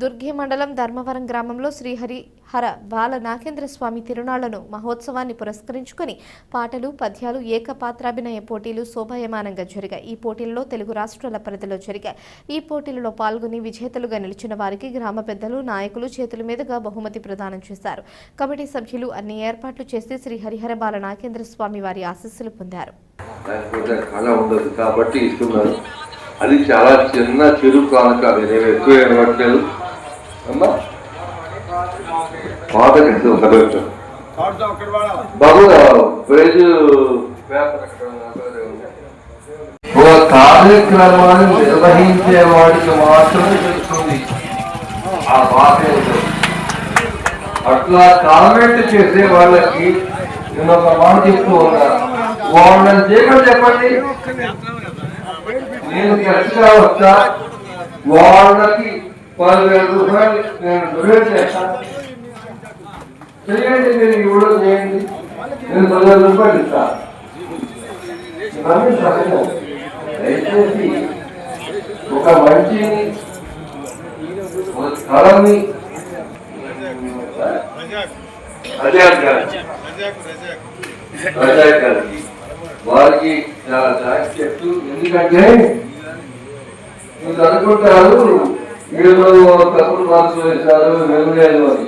దుర్గి మండలం ధర్మవరం గ్రామంలో శ్రీహరిహర బాల నాగేంద్ర స్వామి తిరునాళ్ళను మహోత్సవాన్ని పురస్కరించుకొని పాటలు పద్యాలు ఏకపాత్రాభినయ పోటీలు శోభాయమానంగా జరిగాయి. ఈ పోటీలలో తెలుగు రాష్ట్రాల పరిధిలో జరిగాయి. ఈ పోటీలలో పాల్గొని విజేతలుగా నిలిచిన వారికి గ్రామ పెద్దలు నాయకులు చేతుల మీదుగా బహుమతి ప్రదానం చేశారు. కమిటీ సభ్యులు అన్ని ఏర్పాట్లు చేసి శ్రీహరిహర బాల నాగేంద్ర స్వామి వారి ఆశీస్సులు పొందారు. అది చాలా చిన్న చిరు కానుక. నేను ఎక్కువ ఏమట్లేదు పాత బాబు పేజ్ ఒక కార్యక్రమాన్ని నిర్వహించే వాడికి మాత్రమే తెలుస్తుంది. ఆ బాధ అట్లా కామెంట్ చేసే వాళ్ళకి నేను ఒక మాట చెప్తూ ఉన్నా. వాళ్ళని చేయకుండా చెప్పండి. నేను ఖచ్చితంగా వస్తా వాళ్ళకి పదివేల రూపాయలు నేను డొనేట్ చేస్తాను చేయండి మీరు ఇవ్వడం చేయండి. నేను పదివేల రూపాయలు ఇస్తాను దయచేసి ఒక మంచిని ఒక స్థలాన్ని వారికి చాలా థ్యాంక్స్ చెప్తూ ఎందుకంటే మీరు అనుకుంటారు ఏదో తప్పులు మార్చి వేశారు వెలుగులేదు అని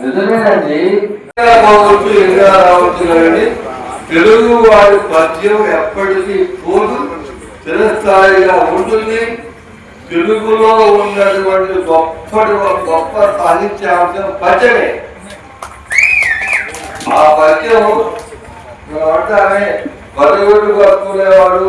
నిజమేనండి ఇంకా పోవచ్చు ఇంకా రావచ్చు కానీ తెలుగు వారి పద్యం ఎప్పటికీ పోదు చిరస్థాయిగా ఉంటుంది. తెలుగులో ఉన్నటువంటి గొప్ప గొప్ప సాహిత్యాంశం పద్యమే. ఆ పద్యం అంటామే బతుగుడు కట్టుకునేవాడు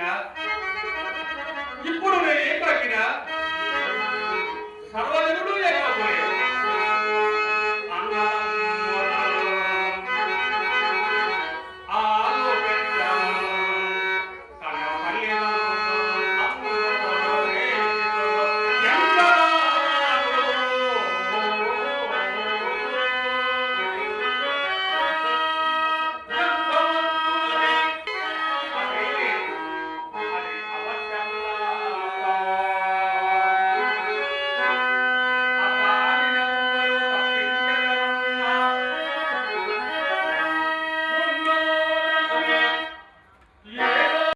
తాకినా ఇప్పుడు నేను ఏం తాకినా సర్వద